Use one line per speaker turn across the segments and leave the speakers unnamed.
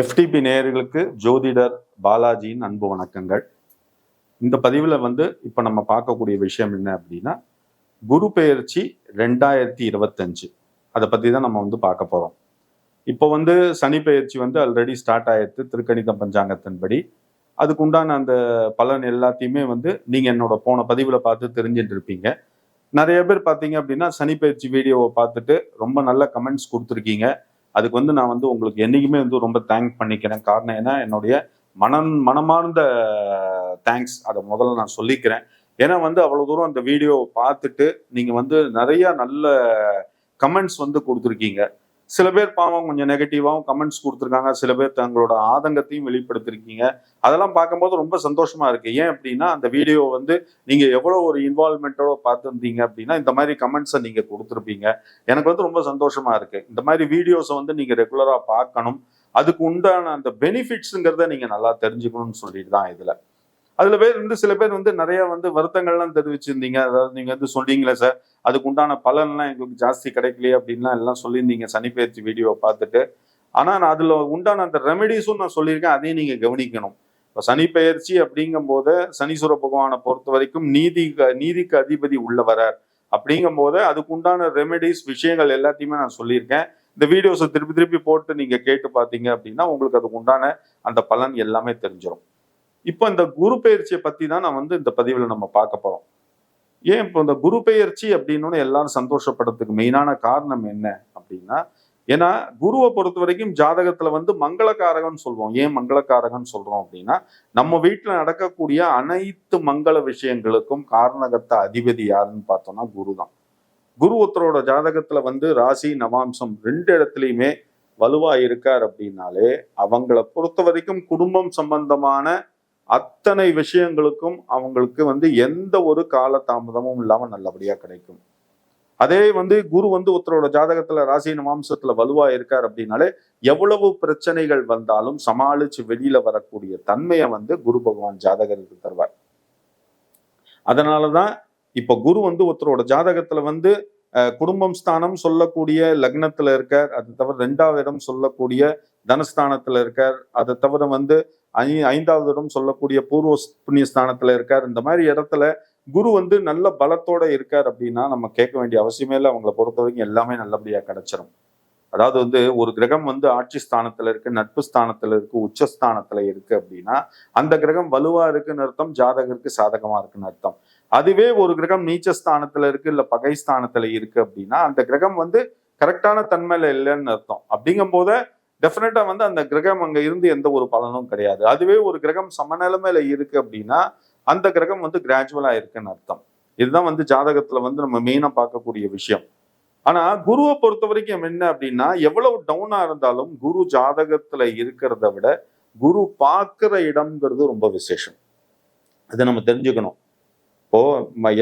FTP நேயர்களுக்கு ஜோதிடர் பாலாஜியின் அன்பு வணக்கங்கள். இந்த பதிவில் வந்து இப்போ நம்ம பார்க்கக்கூடிய விஷயம் என்ன அப்படின்னா குரு பெயர்ச்சி ரெண்டாயிரத்தி இருபத்தஞ்சு. அதை பற்றி தான் நம்ம வந்து பார்க்க போகிறோம் இப்போ வந்து சனி பெயர்ச்சி வந்து ஆல்ரெடி ஸ்டார்ட் ஆயிடுத்து திருக்கணித பஞ்சாங்கத்தின்படி அதுக்கு உண்டான அந்த பலன் எல்லாத்தையுமே வந்து நீங்கள் என்னோட போன பதிவில் பார்த்து தெரிஞ்சுட்டு இருப்பீங்க. நிறைய பேர் பார்த்தீங்க அப்படின்னா சனி பயிற்சி வீடியோவை பார்த்துட்டு ரொம்ப நல்ல கமெண்ட்ஸ் கொடுத்துருக்கீங்க. அதுக்கு வந்து நான் வந்து உங்களுக்கு என்றைக்குமே வந்து ரொம்ப தேங்க் பண்ணிக்கிறேன். காரணம் ஏன்னா என்னுடைய மனம் மனமார்ந்த தேங்க்ஸ் அதை முதல்ல நான் சொல்லிக்கிறேன். ஏன்னா வந்து அவ்வளோ தூரம் அந்த வீடியோவை பார்த்துட்டு நீங்கள் வந்து நிறைய நல்ல கமெண்ட்ஸ் வந்து கொடுத்துருக்கீங்க. சில பேர் பாவம் கொஞ்சம் நெகட்டிவாகவும் கமெண்ட்ஸ் கொடுத்துருக்காங்க. சில பேர் தங்களோட ஆதங்கத்தையும் வெளிப்படுத்திருக்கீங்க. அதெல்லாம் பார்க்கும்போது ரொம்ப சந்தோஷமா இருக்கு. ஏன் அப்படின்னா அந்த வீடியோ வந்து நீங்க எவ்வளோ ஒரு இன்வால்மெண்ட்டோட பார்த்துருந்தீங்க அப்படின்னா இந்த மாதிரி கமெண்ட்ஸை நீங்க கொடுத்துருப்பீங்க. எனக்கு வந்து ரொம்ப சந்தோஷமா இருக்கு. இந்த மாதிரி வீடியோஸை வந்து நீங்க ரெகுலரா பார்க்கணும். அதுக்கு உண்டான அந்த பெனிஃபிட்ஸுங்கிறத நீங்க நல்லா தெரிஞ்சுக்கணும்னு சொல்லிட்டு தான் இதுல. அதுல பேர் வந்து சில பேர் வந்து நிறைய வந்து வருத்தங்கள்லாம் தெரிவிச்சிருந்தீங்க. அதாவது நீங்க வந்து சொன்னீங்களே சார் அதுக்கு உண்டான பலன்லாம் எங்களுக்கு ஜாஸ்தி கிடைக்கலையே அப்படின்லாம் எல்லாம் சொல்லியிருந்தீங்க சனிப்பெயர்ச்சி வீடியோவை பார்த்துட்டு. ஆனா நான் அதுல உண்டான அந்த ரெமெடிஸும் நான் சொல்லியிருக்கேன். அதையும் நீங்க கவனிக்கணும். இப்போ சனி பெயர்ச்சி அப்படிங்கும் போது சனீஸ்வர பகவானை பொறுத்த வரைக்கும் நீதி நீதிக்கு அதிபதி உள்ளவரார் அப்படிங்கும் போது அதுக்கு உண்டான ரெமெடிஸ் விஷயங்கள் எல்லாத்தையுமே நான் சொல்லியிருக்கேன். இந்த வீடியோஸை திருப்பி திருப்பி போட்டு நீங்க கேட்டு பார்த்தீங்க அப்படின்னா உங்களுக்கு அதுக்கு உண்டான அந்த பலன் எல்லாமே தெரிஞ்சிடும் இப்போ இந்த குரு பெயர்ச்சியை பத்தி தான் நான் வந்து இந்த பதிவில் நம்ம பார்க்க போறோம். ஏன் இப்போ இந்த குரு பெயர்ச்சி அப்படின்னு எல்லாரும் சந்தோஷப்படுறதுக்கு மெயினான காரணம் என்ன அப்படின்னா ஏன்னா குருவை பொறுத்த வரைக்கும் ஜாதகத்துல வந்து மங்களக்காரகன் சொல்லுவோம். ஏன் மங்களக்காரகன் சொல்றோம் அப்படின்னா நம்ம வீட்டுல நடக்கக்கூடிய அனைத்து மங்கள விஷயங்களுக்கும் காரணகத்த அதிபதி யாருன்னு பார்த்தோம்னா குரு தான். குரு ஒருத்தரோட ஜாதகத்துல வந்து ராசி நவாம்சம் ரெண்டு இடத்துலையுமே வலுவா இருக்கார் அப்படின்னாலே அவங்கள பொறுத்த வரைக்கும் குடும்பம் சம்பந்தமான அத்தனை விஷயங்களுக்கும் அவங்களுக்கு வந்து எந்த ஒரு கால தாமதமும் இல்லாம நல்லபடியா கிடைக்கும். அதே வந்து குரு வந்து ஒருத்தரோட ஜாதகத்துல ராசியின் மாம்சத்துல வலுவா இருக்கார் அப்படின்னாலே எவ்வளவு பிரச்சனைகள் வந்தாலும் சமாளிச்சு வெளியில வரக்கூடிய தன்மையை வந்து குரு பகவான் ஜாதகருக்கு தருவார். அதனாலதான் இப்ப குரு வந்து ஒருத்தரோட ஜாதகத்துல வந்து குடும்பம் ஸ்தானம் சொல்லக்கூடிய லக்னத்துல இருக்கார். அது தவிர ரெண்டாவது இடம் சொல்லக்கூடிய தனஸ்தானத்துல இருக்கார். அதை தவிர வந்து ஐ ஐந்தாவது இடம் சொல்லக்கூடிய பூர்வ புண்ணிய ஸ்தானத்துல இருக்கார். இந்த மாதிரி இடத்துல குரு வந்து நல்ல பலத்தோட இருக்கார் அப்படின்னா நம்ம கேட்க வேண்டிய அவசியமே இல்லை. அவங்கள பொறுத்த வரைக்கும் எல்லாமே நல்லபடியா கிடைச்சிரும். அதாவது வந்து ஒரு கிரகம் வந்து ஆட்சி ஸ்தானத்துல இருக்கு நட்பு ஸ்தானத்துல இருக்கு உச்சஸ்தானத்துல இருக்கு அப்படின்னா அந்த கிரகம் வலுவா இருக்குன்னு அர்த்தம் ஜாதகருக்கு சாதகமா இருக்குன்னு அர்த்தம். அதுவே ஒரு கிரகம் நீச்ச ஸ்தானத்துல இருக்கு இல்ல பகை ஸ்தானத்துல இருக்கு அப்படின்னா அந்த கிரகம் வந்து கரெக்டான தன்மையில இல்லைன்னு அர்த்தம். அப்படிங்கும் போத டெஃபினட்டா வந்து அந்த கிரகம் அங்க இருந்து எந்த ஒரு பலனும் கிடையாது. அதுவே ஒரு கிரகம் சமநிலைமையில இருக்கு அப்படின்னா அந்த கிரகம் வந்து கிராஜுவலா இருக்குன்னு அர்த்தம். இதுதான் வந்து ஜாதகத்துல வந்து நம்ம மெயினா பார்க்கக்கூடிய விஷயம். ஆனா குருவை பொறுத்த வரைக்கும் என்ன அப்படின்னா எவ்வளவு டவுனா இருந்தாலும் குரு ஜாதகத்துல இருக்கிறத விட குரு பார்க்கிற இடம்ங்கிறது ரொம்ப விசேஷம். அதை நம்ம தெரிஞ்சுக்கணும். இப்போ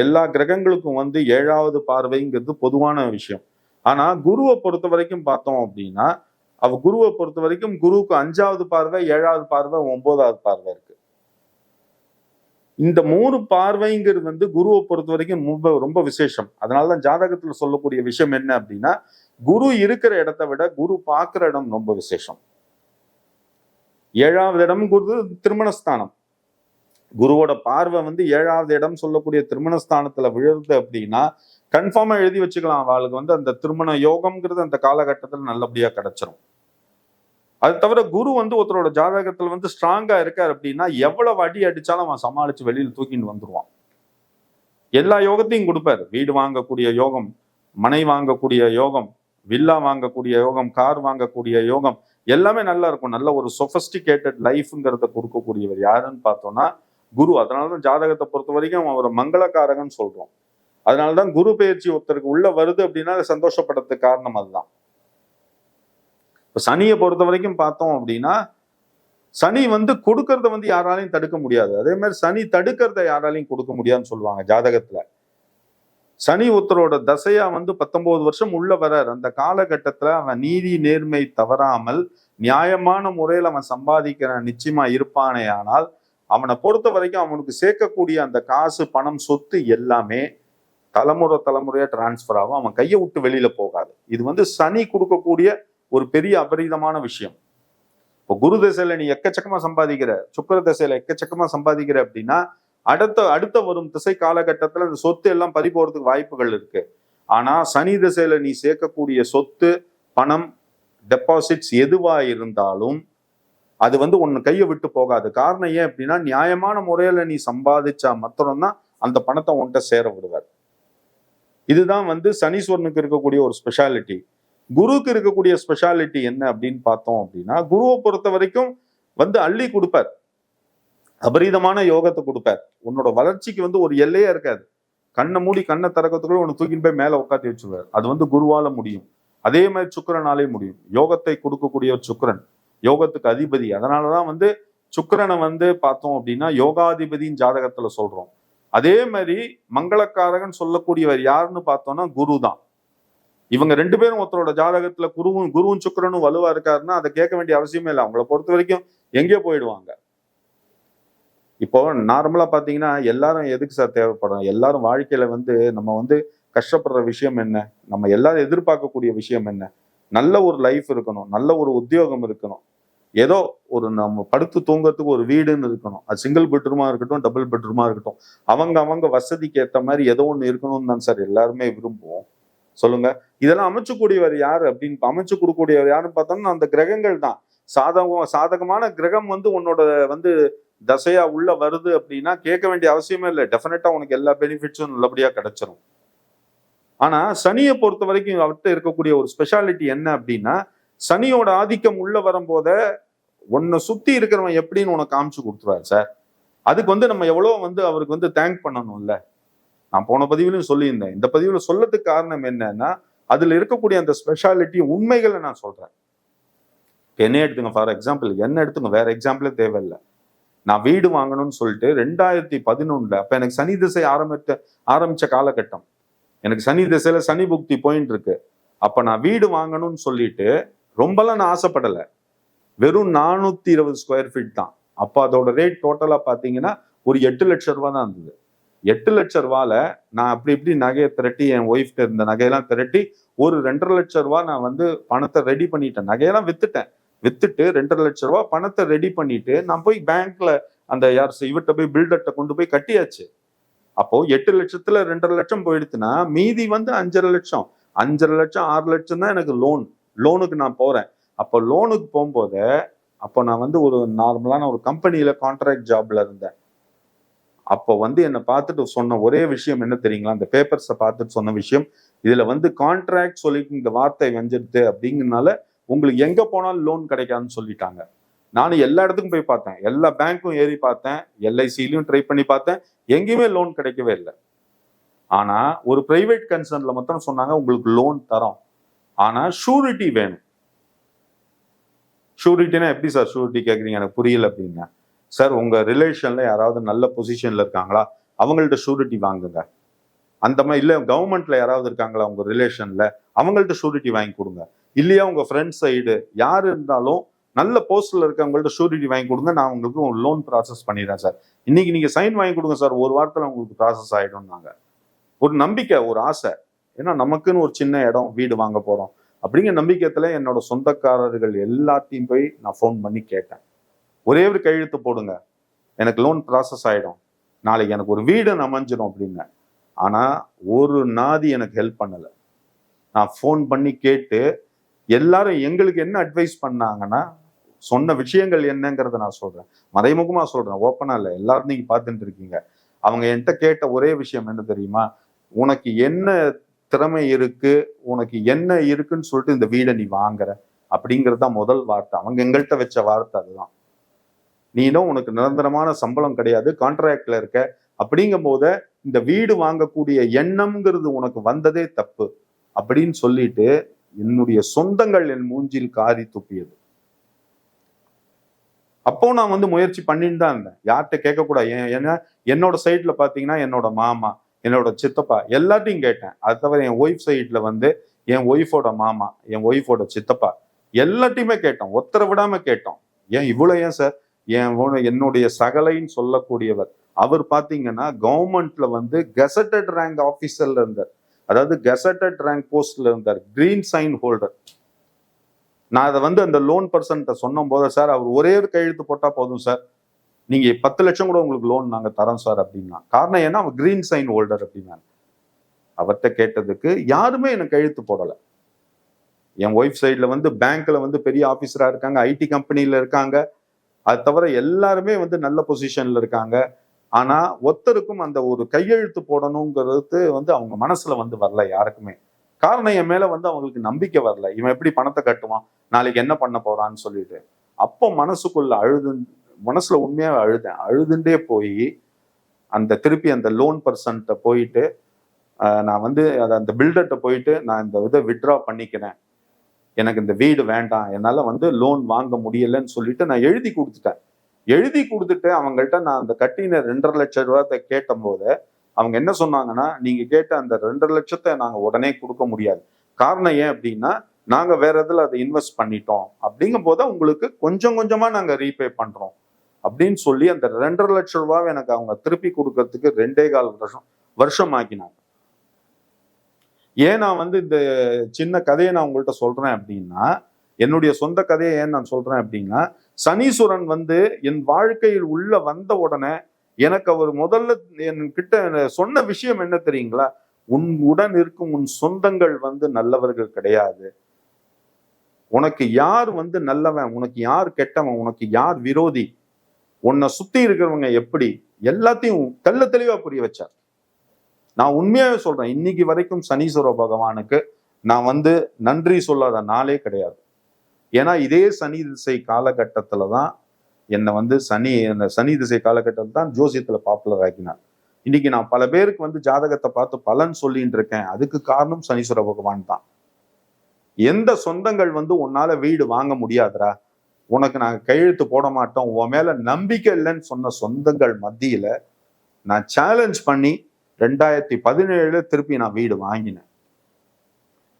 எல்லா கிரகங்களுக்கும் வந்து ஏழாவது பார்வைங்கிறது பொதுவான விஷயம். ஆனா குருவை பொறுத்த வரைக்கும் பார்த்தோம் அப்படின்னா அவ குருவை பொறுத்த வரைக்கும் குருவுக்கு அஞ்சாவது பார்வை ஏழாவது பார்வை ஒன்பதாவது பார்வை இருக்கு. இந்த மூணு பார்வைங்கிறது வந்து குருவை பொறுத்த வரைக்கும் ரொம்ப ரொம்ப விசேஷம். அதனாலதான் ஜாதகத்துல சொல்லக்கூடிய விஷயம் என்ன அப்படின்னா குரு இருக்கிற இடத்தை விட குரு பார்க்கிற இடம் ரொம்ப விசேஷம். ஏழாவது இடம் குரு திருமணஸ்தானம். குருவோட பார்வை வந்து ஏழாவது இடம் சொல்லக்கூடிய திருமணஸ்தானத்துல விழுது அப்படின்னா கன்ஃபார்மா எழுதி வச்சுக்கலாம். அவளுக்கு வந்து அந்த திருமண யோகம்ங்கிறது அந்த காலகட்டத்தில் நல்லபடியா கிடைச்சிரும். அது தவிர குரு வந்து ஒருத்தரோட ஜாதகத்துல வந்து ஸ்ட்ராங்கா இருக்கார் அப்படின்னா எவ்வளவு அடி அடிச்சாலும் அவன் சமாளிச்சு வெளியில் தூக்கிட்டு வந்துருவான். எல்லா யோகத்தையும் கொடுப்பாரு. வீடு வாங்கக்கூடிய யோகம் மனை வாங்கக்கூடிய யோகம் வில்லா வாங்கக்கூடிய யோகம் கார் வாங்கக்கூடிய யோகம் எல்லாமே நல்லா இருக்கும். நல்ல ஒரு சொஃபஸ்டிகேட்டட் லைஃப்ங்கிறத கொடுக்கக்கூடியவர் யாருன்னு பார்த்தோம்னா குரு. அதனால தான் ஜாதகத்தை பொறுத்த வரைக்கும் அவர் மங்களக்காரகன் அதனால அதனாலதான் குரு பயிற்சி ஒருத்தருக்கு உள்ள வருது அப்படின்னா சந்தோஷப்படுறதுக்கு காரணம் அதுதான். இப்போ சனியை பொறுத்த வரைக்கும் பார்த்தோம் அப்படின்னா சனி வந்து கொடுக்கறத வந்து யாராலையும் தடுக்க முடியாது. அதே மாதிரி சனி தடுக்கிறத யாராலையும் கொடுக்க முடியாதுன்னு சொல்லுவாங்க ஜாதகத்துல. சனி ஒருத்தரோட தசையா வந்து பத்தொன்பது வருஷம் உள்ள வரார். அந்த காலகட்டத்துல அவன் நீதி நேர்மை தவறாமல் நியாயமான முறையில் அவன் சம்பாதிக்கிற நிச்சயமா இருப்பானே ஆனால் அவனை பொறுத்த வரைக்கும் அவனுக்கு சேர்க்கக்கூடிய அந்த காசு பணம் சொத்து எல்லாமே தலைமுறை தலைமுறையாக டிரான்ஸ்ஃபர் ஆகும். அவன் கையை விட்டு வெளியில போகாது. இது வந்து சனி கொடுக்கக்கூடிய ஒரு பெரிய அபரீதமான விஷயம். இப்போ குரு திசையில நீ எக்கச்சக்கமா சம்பாதிக்கிற சுக்கர திசையில எக்கச்சக்கமா சம்பாதிக்கிற அப்படின்னா அடுத்த அடுத்த வரும் திசை காலகட்டத்துல இந்த சொத்து எல்லாம் பறி போகிறதுக்கு வாய்ப்புகள் இருக்கு. ஆனா சனி திசையில நீ சேர்க்கக்கூடிய சொத்து பணம் டெபாசிட்ஸ் எதுவா இருந்தாலும் அது வந்து உன்னை கையை விட்டு போகாது. காரணம் ஏன் அப்படின்னா நியாயமான முறையில நீ சம்பாதிச்சா மாத்திரம்தான் அந்த பணத்தை உன்கிட்ட சேர விடுவார். இதுதான் வந்து சனீஸ்வரனுக்கு இருக்கக்கூடிய ஒரு ஸ்பெஷாலிட்டி குருவுக்கு இருக்கக்கூடிய ஸ்பெஷாலிட்டி என்ன அப்படின்னு பார்த்தோம் அப்படின்னா குருவை பொறுத்த வரைக்கும் வந்து அள்ளி கொடுப்பார். அபரீதமான யோகத்தை கொடுப்பார். உன்னோட வளர்ச்சிக்கு வந்து ஒரு எல்லையே இருக்காது. கண்ணை மூடி கண்ணை திறக்கிறதுக்குள்ள உன்னை தூக்கின்னு போய் மேலே உட்காந்து வச்சுருவார். அது வந்து குருவால முடியும். அதே மாதிரி சுக்கரனாலே முடியும். யோகத்தை கொடுக்கக்கூடிய ஒரு யோகத்துக்கு அதிபதி. அதனாலதான் வந்து சுக்கரனை வந்து பார்த்தோம் அப்படின்னா யோகாதிபதியின் ஜாதகத்துல சொல்றோம். அதே மாதிரி மங்களக்காரகன் சொல்லக்கூடியவர் யாருன்னு பார்த்தோம்னா குரு தான் இவங்க ரெண்டு பேரும் ஒருத்தரோட ஜாதகத்துல குருவும் குருவும் சுக்கரனும் வலுவா இருக்காருன்னா அதை கேட்க வேண்டிய அவசியமே இல்லை. அவங்கள பொறுத்த வரைக்கும் எங்கேயோ போயிடுவாங்க. இப்போ நார்மலா பாத்தீங்கன்னா எல்லாரும் எதுக்கு சார் தேவைப்படும் எல்லாரும் வாழ்க்கையில வந்து நம்ம வந்து கஷ்டப்படுற விஷயம் என்ன? நம்ம எல்லாரும் எதிர்பார்க்கக்கூடிய விஷயம் என்ன? நல்ல ஒரு லைஃப் இருக்கணும். நல்ல ஒரு உத்தியோகம் இருக்கணும். ஏதோ ஒரு நம்ம படுத்து தூங்கறதுக்கு ஒரு வீடுன்னு இருக்கணும். அது சிங்கிள் பெட்ரூமா இருக்கட்டும் டபுள் பெட்ரூமா இருக்கட்டும். அவங்க அவங்க வசதிக்கு ஏற்ற மாதிரி ஏதோ ஒன்று இருக்கணும்னு தான் சார் எல்லாருமே விரும்புவோம். சொல்லுங்க. இதெல்லாம் அமைச்சுக்கூடியவர் யார் அப்படின்னு அமைச்சு கொடுக்கக்கூடியவர் யாருன்னு பார்த்தோம்னா அந்த கிரகங்கள் தான். சாதகம் சாதகமான கிரகம் வந்து உன்னோட வந்து தசையா உள்ள வருது அப்படின்னா கேட்க வேண்டிய அவசியமே இல்லை. டெஃபினட்டா உனக்கு எல்லா பெனிஃபிட்ஸும் நல்லபடியா கிடைச்சிரும். ஆனா சனியை பொறுத்த வரைக்கும் அவர்கிட்ட இருக்கக்கூடிய ஒரு ஸ்பெஷாலிட்டி என்ன அப்படின்னா சனியோட ஆதிக்கம் உள்ள வரும்போத உன்னை சுத்தி இருக்கிறவன் எப்படின்னு உனக்கு காமிச்சு கொடுத்துருவாரு சார். அதுக்கு வந்து நம்ம எவ்வளோ வந்து அவருக்கு வந்து தேங்க் பண்ணணும்ல. நான் போன பதிவிலையும் சொல்லியிருந்தேன். இந்த பதிவில் சொல்லத்துக்கு காரணம் என்னன்னா அதில் இருக்கக்கூடிய அந்த ஸ்பெஷாலிட்டி உண்மைகளை நான் சொல்றேன். என்ன எடுத்துங்க ஃபார் எக்ஸாம்பிள் என்ன எடுத்துங்க வேற எக்ஸாம்பிளே தேவையில்லை. நான் வீடு வாங்கணும்னு சொல்லிட்டு ரெண்டாயிரத்தி பதினொன்றில் அப்போ எனக்கு சனி திசை ஆரம்பித்த ஆரம்பித்த காலகட்டம். எனக்கு சனி திசையில் சனி புக்தி போயின்னு இருக்கு அப்போ நான் வீடு வாங்கணும்னு சொல்லிட்டு ரொம்பலாம் நான் ஆசைப்படலை. வெறும் நானூற்றி இருபது ஸ்கொயர் ஃபீட் தான். அப்போ அதோட ரேட் டோட்டலாக பார்த்தீங்கன்னா ஒரு எட்டு லட்சம் ரூபா தான் இருந்தது. எட்டு லட்ச ரூபால நான் அப்படி இப்படி நகையை திரட்டி என் ஒய்ஃப்ட்டு இருந்த நகையெல்லாம் திரட்டி ஒரு ரெண்டரை லட்சம் ரூபா நான் வந்து பணத்தை ரெடி பண்ணிட்டேன். நகையெல்லாம் வித்துட்டேன். வித்துட்டு ரெண்டரை லட்சம் ரூபா பணத்தை ரெடி பண்ணிட்டு நான் போய் பேங்க்ல அந்த யார் இவர்கிட்ட போய் பில்டர்கிட்ட கொண்டு போய் கட்டியாச்சு. அப்போ எட்டு லட்சத்துல ரெண்டரை லட்சம் போயிடுச்சுன்னா மீதி வந்து அஞ்சரை லட்சம். அஞ்சரை லட்சம் ஆறு லட்சம் தான் எனக்கு லோன் லோனுக்கு நான் போறேன். அப்போ லோனுக்கு போகும்போது அப்போ நான் வந்து ஒரு நார்மலான ஒரு கம்பெனியில கான்ட்ராக்ட் ஜாப்ல இருந்தேன். அப்போ வந்து என்னை பார்த்துட்டு சொன்ன ஒரே விஷயம் என்ன தெரியுங்களா? அந்த பேப்பர்ஸை பார்த்துட்டு சொன்ன விஷயம் இதுல வந்து கான்ட்ராக்ட் சொல்லிட்டு இந்த வார்த்தை வந்துடுது அப்படிங்கறனால உங்களுக்கு எங்க போனாலும் லோன் கிடைக்காதுன்னு சொல்லிட்டாங்க. நானும் எல்லா இடத்துக்கும் போய் பார்த்தேன். எல்லா பேங்க்கும் ஏறி பார்த்தேன். எல்ஐசிலையும் ட்ரை பண்ணி பார்த்தேன். எங்கேயுமே லோன் கிடைக்கவே இல்லை. ஆனா ஒரு பிரைவேட் கன்சர்ன்ல மட்டும் சொன்னாங்க உங்களுக்கு லோன் தரோம். ஆனா ஷூரிட்டி வேணும். ஷூரிட்டினா எப்படி சார் ஷூரிட்டி கேட்குறீங்க எனக்கு புரியல அப்படின்னா சார் உங்க ரிலேஷன்ல யாராவது நல்ல பொசிஷன்ல இருக்காங்களா? அவங்கள்ட்ட ஷூரிட்டி வாங்குங்க. அந்த மாதிரி இல்ல கவர்மெண்ட்ல யாராவது இருக்காங்களா உங்க ரிலேஷன்ல அவங்கள்ட்ட ஷூரிட்டி வாங்கி கொடுங்க. இல்லையா உங்க ஃப்ரெண்ட் சைடு யார் இருந்தாலும் நல்ல போஸ்ட்ல இருக்கவங்கள்ட்ட ஷூரிட்டி வாங்கி கொடுங்க. நான் உங்களுக்கு லோன் ப்ராசஸ் பண்ணிடுறேன் சார் இன்னைக்கு நீங்க சைன் வாங்கி கொடுங்க சார் ஒரு வாரத்துல உங்களுக்கு ப்ராசஸ் ஆயிடும்னாங்க. ஒரு நம்பிக்கை ஒரு ஆசை. ஏன்னா நமக்குன்னு ஒரு சின்ன இடம் வீடு வாங்க போகிறோம் அப்படிங்கிற நம்பிக்கையத்தில் என்னோட சொந்தக்காரர்கள் எல்லாத்தையும் போய் நான் ஃபோன் பண்ணி கேட்டேன். ஒரே ஒரு கையெழுத்து போடுங்க. எனக்கு லோன் ப்ராசஸ் ஆகிடும் நாளைக்கு எனக்கு ஒரு வீடு அமைஞ்சிடும் அப்படின்னு. ஆனால் ஒரு நாதி எனக்கு ஹெல்ப் பண்ணலை. நான் ஃபோன் பண்ணி கேட்டு எல்லாரும் எங்களுக்கு என்ன அட்வைஸ் பண்ணாங்கன்னா சொன்ன விஷயங்கள் என்னங்கிறத நான் சொல்கிறேன் மறைமுகமாக சொல்கிறேன் ஓப்பனாக இல்லை. எல்லாரும் நீங்கள் பார்த்துட்டு இருக்கீங்க. அவங்க என்கிட்ட கேட்ட ஒரே விஷயம் என்ன தெரியுமா? உனக்கு என்ன திறமை இருக்கு உனக்கு என்ன இருக்குன்னு சொல்லிட்டு இந்த வீடை நீ வாங்குற. அப்படிங்கிறது தான் முதல் வார்த்தை. அவங்க எங்கள்கிட்ட வச்ச வார்த்தை அதுதான். நீனும் உனக்கு நிரந்தரமான சம்பளம் கிடையாது கான்ட்ராக்ட்ல இருக்க. அப்படிங்கும் போத இந்த வீடு வாங்கக்கூடிய எண்ணம்ங்கிறது உனக்கு வந்ததே தப்பு. அப்படின்னு சொல்லிட்டு என்னுடைய சொந்தங்கள் என் மூஞ்சில் காரி துப்பியது. அப்போ நான் வந்து முயற்சி பண்ணிட்டு தான் இருந்தேன். யார்கிட்ட கேட்கக்கூடாது. ஏன்னா என்னோட சைட்ல பாத்தீங்கன்னா என்னோட மாமா. என்னோட சித்தப்பா எல்லாத்தையும் கேட்டேன். அது தவிர என் ஒய்ஃப் சைட்ல வந்து என் ஒய்ஃபோட மாமா என் ஒய்ஃபோட சித்தப்பா எல்லாத்தையுமே கேட்டோம். ஒத்தர விடாம கேட்டோம். ஏன் இவ்வளோ ஏன் சார் என் என்னுடைய சகலைன்னு சொல்லக்கூடியவர். அவர் பார்த்தீங்கன்னா கவர்மெண்ட்ல வந்து கெசட்டட் ரேங்க் ஆஃபீஸர்ல இருந்தார். அதாவது கெசட்டட் ரேங்க் போஸ்ட்ல இருந்தார். கிரீன் சைன் ஹோல்டர் நான் அதை வந்து அந்த லோன் பர்சன்ட்ட சொன்னும் போது சார் அவர் ஒரே ஒரு கையெழுத்து போட்டால் போதும் சார் நீங்க பத்து லட்சம் கூட உங்களுக்கு லோன் நாங்க தரோம் சார் அப்படின்னா. காரணம் ஏன்னா அவன் கிரீன் சைன் ஹோல்டர் அப்படின்னாங்க அவர்கிட்ட கேட்டதுக்கு யாருமே எனக்கு எழுத்து போடல. என் ஒய்ஃப் சைட்ல வந்து பேங்க்ல வந்து பெரிய ஆபீசரா இருக்காங்க ஐடி கம்பெனில இருக்காங்க. அது தவிர எல்லாருமே வந்து நல்ல பொசிஷன்ல இருக்காங்க. ஆனா ஒருத்தருக்கும் அந்த ஒரு கையெழுத்து போடணுங்கிறது வந்து அவங்க மனசுல வந்து வரல யாருக்குமே. காரணம் என் மேல வந்து அவங்களுக்கு நம்பிக்கை வரல. இவன் எப்படி பணத்தை கட்டுவான்? நாளைக்கு என்ன பண்ண போறான்னு சொல்லிட்டு. அப்போ மனசுக்குள்ள அழுது மனசுல உண்மையாக அழுதேன். அழுதுண்டே போய் அந்த திருப்பி அந்த லோன் பர்சன்ட்ட போயிட்டு நான் வந்து அதை அந்த பில்டர்கிட்ட போயிட்டு நான் இந்த இதை வித்ட்ரா பண்ணிக்கிறேன். எனக்கு இந்த வீடு வேண்டாம். என்னால் வந்து லோன் வாங்க முடியலன்னு சொல்லிட்டு நான் எழுதி கொடுத்துட்டேன். எழுதி கொடுத்துட்டு அவங்கள்ட்ட நான் அந்த கட்டின ரெண்டரை லட்சம் ரூபாய் கேட்டபோது அவங்க என்ன சொன்னாங்கன்னா நீங்கள் கேட்ட அந்த ரெண்டரை லட்சத்தை நாங்கள் உடனே கொடுக்க முடியாது. காரணம் ஏன் அப்படின்னா நாங்கள் வேற எதில் அதை இன்வெஸ்ட் பண்ணிட்டோம். அப்படிங்கும் போது உங்களுக்கு கொஞ்சம் கொஞ்சமாக நாங்கள் ரீபே பண்ணுறோம் அப்படின்னு சொல்லி அந்த ரெண்டரை லட்சம் ரூபாவை எனக்கு அவங்க திருப்பி கொடுக்கறதுக்கு ரெண்டே கால் வருஷம் வருஷம் ஆக்கினாங்க ஏன் நான் வந்து இந்த சின்ன கதையை நான் உங்கள்கிட்ட சொல்றேன் அப்படின்னா என்னுடைய சொந்த கதையை ஏன் நான் சொல்றேன் அப்படின்னா சனீஸ்வரன் வந்து என் வாழ்க்கையில் உள்ள வந்த உடனே எனக்கு அவர் முதல்ல என்கிட்ட சொன்ன விஷயம் என்ன தெரியுங்களா? உன் உடன் இருக்கும் உன் சொந்தங்கள் வந்து நல்லவர்கள் கிடையாது. உனக்கு யார் வந்து நல்லவன்? உனக்கு யார் கெட்டவன்? உனக்கு யார் விரோதி? உன்னை சுத்தி இருக்கிறவங்க எப்படி? எல்லாத்தையும் தெல்ல தெளிவா புரிய வச்சார். நான் உண்மையாவே சொல்றேன் இன்னைக்கு வரைக்கும் சனீஸ்வர பகவானுக்கு நான் வந்து நன்றி சொல்லாத நாளே கிடையாது. ஏன்னா இதே சனி திசை காலகட்டத்துல தான் என்னை வந்து சனி அந்த சனி திசை காலகட்டத்தில் தான் ஜோசியத்துல பாப்புலர் ஆக்கினார். இன்னைக்கு நான் பல பேருக்கு வந்து ஜாதகத்தை பார்த்து பலன் சொல்லிட்டு இருக்கேன். அதுக்கு காரணம் சனீஸ்வர பகவான் தான். எந்த சொந்தங்கள் வந்து உன்னால வீடு வாங்க முடியாதுரா உனக்கு நாங்கள் கையெழுத்து போட மாட்டோம் உன் மேலே நம்பிக்கை இல்லைன்னு சொன்ன சொந்தங்கள் மத்தியில் நான் சேலஞ்ச் பண்ணி ரெண்டாயிரத்தி பதினேழுல திருப்பி நான் வீடு வாங்கினேன்.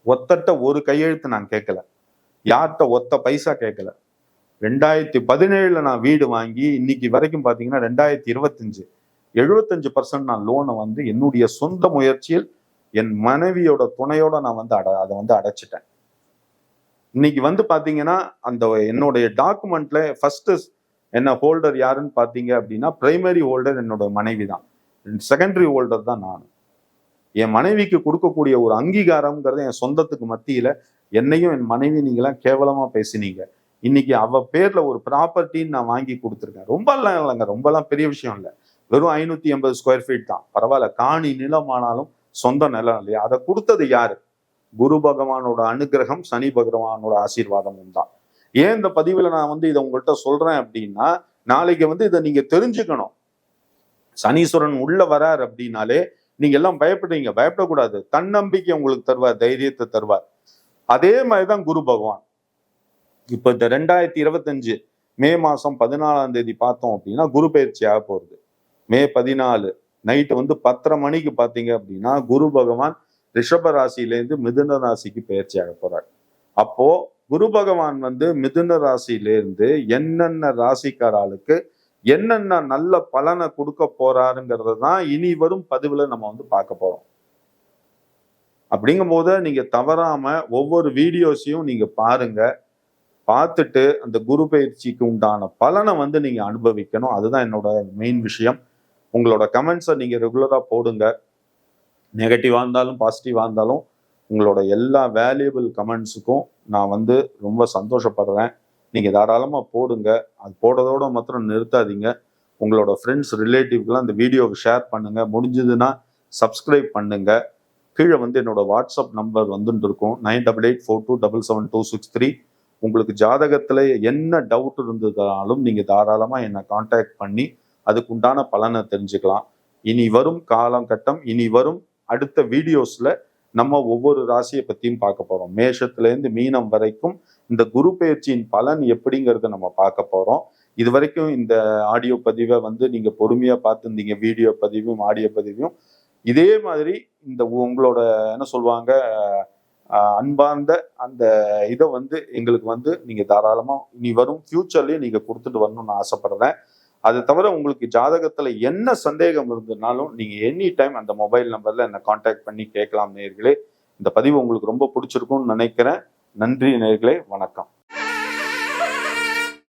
ஒத்தட்ட ஒரு கையெழுத்து நான் கேட்கல. யார்கிட்ட ஒத்த பைசா கேட்கல. ரெண்டாயிரத்தி பதினேழுல நான் வீடு வாங்கி இன்னைக்கு வரைக்கும் பார்த்தீங்கன்னா ரெண்டாயிரத்தி இருபத்தஞ்சு எழுபத்தஞ்சு பர்சன்ட் நான் லோனை வந்து என்னுடைய சொந்த முயற்சியில் என் மனைவியோட துணையோட நான் வந்து அட அதை வந்து அடைச்சிட்டேன். இன்னைக்கு வந்து பாத்தீங்கன்னா அந்த என்னுடைய டாக்குமெண்ட்ல ஃபர்ஸ்ட் என்ன ஹோல்டர் யாருன்னு பாத்தீங்க அப்படின்னா பிரைமரி ஹோல்டர் என்னோட மனைவி தான் செகண்டரி ஹோல்டர் தான் நான் என் மனைவிக்கு கொடுக்கக்கூடிய ஒரு அங்கீகாரம்ங்கிறது என் சொந்தத்துக்கு மத்தியில என்னையும் என் மனைவி நீங்களாம் கேவலமா பேசினீங்க. இன்னைக்கு அவ பேர்ல ஒரு ப்ராப்பர்ட்டின்னு நான் வாங்கி கொடுத்துருக்கேன். ரொம்ப எல்லாம் இல்லைங்க ரொம்பலாம் பெரிய விஷயம் இல்லை. வெறும் ஐநூத்தி எண்பது ஸ்கொயர் ஃபீட் தான். பரவாயில்ல காணி நிலமானாலும் சொந்த நிலம் இல்லையா? அதை கொடுத்தது யாரு? குரு பகவானோட அனுகிரகம் சனி பகவானோட ஆசீர்வாதமும் தான். ஏன் இந்த பதிவுல நான் வந்து இதை உங்கள்கிட்ட சொல்றேன் அப்படின்னா நாளைக்கு வந்து இதை நீங்க தெரிஞ்சுக்கணும். சனீஸ்வரன் உள்ள வரார் அப்படின்னாலே நீங்க எல்லாம் பயப்படுறீங்க. பயப்படக்கூடாது. தன்னம்பிக்கை உங்களுக்கு தருவார் தைரியத்தை தருவார். அதே மாதிரிதான் குரு பகவான். இப்ப இந்த ரெண்டாயிரத்தி இருபத்தஞ்சு மே மாசம் பதினாலாம் தேதி பார்த்தோம் அப்படின்னா குரு பயிற்சி ஆக போகுது மே பதினாலு நைட்டு வந்து பத்தரை மணிக்கு பாத்தீங்க அப்படின்னா குரு பகவான் ரிஷப ராசியிலேருந்து மிதுன ராசிக்கு பயிற்சி ஆக போறார். அப்போ குரு பகவான் வந்து மிதுன ராசியிலேருந்து என்னென்ன ராசிக்காராளுக்கு என்னென்ன நல்ல பலனை கொடுக்க போறாருங்கிறது தான் இனி வரும் பதிவுல நம்ம வந்து பார்க்க போறோம். அப்படிங்கும் போது நீங்க தவறாம ஒவ்வொரு வீடியோஸையும் நீங்க பாருங்க. பார்த்துட்டு அந்த குரு பயிற்சிக்கு உண்டான பலனை வந்து நீங்க அனுபவிக்கணும். அதுதான் என்னோட மெயின் விஷயம். உங்களோட கமெண்ட்ஸை நீங்க ரெகுலரா போடுங்க. நெகட்டிவாக இருந்தாலும் பாசிட்டிவாக இருந்தாலும் உங்களோட எல்லா வேல்யூபிள் கமெண்ட்ஸுக்கும் நான் வந்து ரொம்ப சந்தோஷப்படுறேன். நீங்கள் தாராளமாக போடுங்க. அது போடுறதோட மாத்திரம் நிறுத்தாதீங்க. உங்களோட ஃப்ரெண்ட்ஸ் ரிலேட்டிவ்க்கெலாம் இந்த வீடியோவை ஷேர் பண்ணுங்கள் முடிஞ்சதுன்னா சப்ஸ்கிரைப் பண்ணுங்கள் கீழே வந்து என்னோட வாட்ஸ்அப் நம்பர் வந்துட்டு இருக்கும் nine double eight four two double seven two six three. உங்களுக்கு ஜாதகத்தில் என்ன டவுட் இருந்ததாலும் நீங்கள் தாராளமாக என்னை காண்டாக்ட் பண்ணி அதுக்குண்டான பலனை தெரிஞ்சுக்கலாம். இனி வரும் காலகட்டம் இனி வரும் அடுத்த வீடியோஸ்ல நம்ம ஒவ்வொரு ராசியை பத்தியும் பார்க்க போறோம். மேஷத்துல இருந்து மீனம் வரைக்கும் இந்த குரு பயிற்சியின் பலன் எப்படிங்கிறத நம்ம பார்க்க போறோம். இது வரைக்கும் இந்த ஆடியோ பதிவை வந்து நீங்க பொறுமையா பார்த்துருந்தீங்க. வீடியோ பதிவும் ஆடியோ பதிவும். இதே மாதிரி இந்த உங்களோட என்ன சொல்லுவாங்க அன்பார்ந்த அந்த இதை வந்து எங்களுக்கு வந்து நீங்க தாராளமா இனி வரும் ஃபியூச்சர்லயும் நீங்க கொடுத்துட்டு வரணும்னு ஆசைப்படுறேன். அது தவிர உங்களுக்கு ஜாதகத்தில் என்ன சந்தேகம் இருந்ததுனாலும் நீங்கள் எனி டைம் அந்த மொபைல் நம்பரில் என்னை காண்டாக்ட் பண்ணி கேட்கலாம் நேர்களே இந்த பதிவு உங்களுக்கு ரொம்ப பிடிச்சிருக்கும்னு நினைக்கிறேன். நன்றி நேர்களே வணக்கம்.